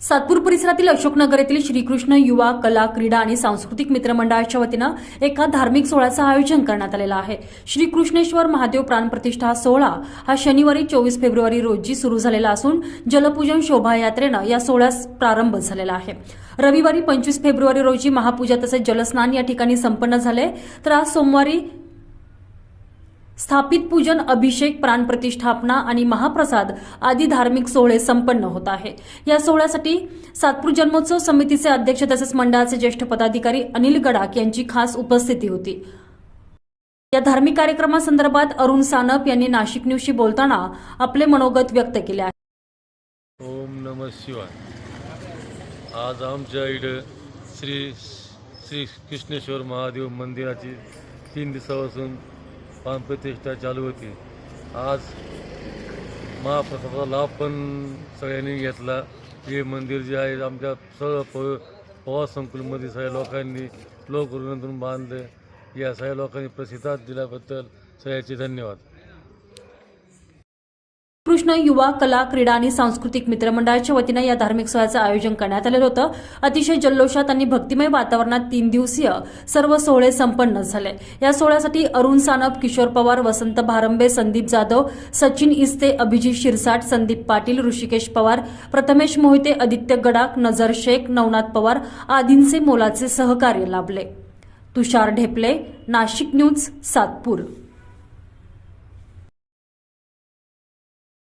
सातपूर परिसरातील अशोकनगर येथील श्रीकृष्ण युवा कला क्रीडा आणि सांस्कृतिक मित्रमंडळाच्या वतीनं एका धार्मिक सोहळ्याचं आयोजन करण्यात आलेलं आहे. श्रीकृष्णेश्वर महादेव प्राणप्रतिष्ठा हा सोहळा हा शनिवारी चोवीस फेब्रुवारी रोजी सुरू झालेला असून जलपूजन शोभायात्रेनं या सोहळ्यास प्रारंभ झालेला आहे. रविवारी पंचवीस फेब्रुवारी रोजी महापूजा तसेच जलस्नान या ठिकाणी संपन्न झाले. तर आज सोमवारी स्थापित पूजन अभिषेक प्राणप्रतिष्ठापना आणि महाप्रसाद आदी धार्मिक सोहळे संपन्न होत आहे. या सोहळ्यासाठी सातपूर जन्मोत्सव समितीचे अध्यक्ष तसेच मंडळाचे ज्येष्ठ पदाधिकारी अनिल गडाख यांची खास उपस्थिती होती. या धार्मिक कार्यक्रमासंदर्भात अरुण सानप यांनी नाशिक न्यूजशी बोलताना आपले मनोगत व्यक्त केले आहे. ओम नम शिवाय. आज आमच्या इकडे श्री श्री कृष्णेश्वर महादेव मंदिराची तीन दिवसापासून प्राणप्रतिष्ठा चालू होती. आज महाप्रसादाचा लाभ पण सगळ्यांनी घेतला. हे मंदिर जे आहे आमच्या सर्व प पवार संकुलमध्ये सगळ्या लोकांनी लोकरुणातून बांधलं. या सगळ्या लोकांनी प्रतिसाद दिल्याबद्दल सगळ्याचे धन्यवाद. कृष्ण युवा कला क्रीडा आणि सांस्कृतिक मित्रमंडळाच्या वतीनं या धार्मिक सोहळ्याचं आयोजन करण्यात आलेलं होतं. अतिशय जल्लोषात आणि भक्तिमय वातावरणात तीन दिवसीय सर्व सोहळे संपन्न झाले. या सोहळ्यासाठी अरुण सानप किशोर पवार वसंत भारंबे संदीप जाधव सचिन इस्ते अभिजित शिरसाट संदीप पाटील ऋषिकेश पवार प्रथमेश मोहिते आदित्य गडाख नजर शेख नवनाथ पवार आदींचे मोलाचे सहकार्य लाभले. तुषार ढेपले नाशिक न्यूज सातपूर.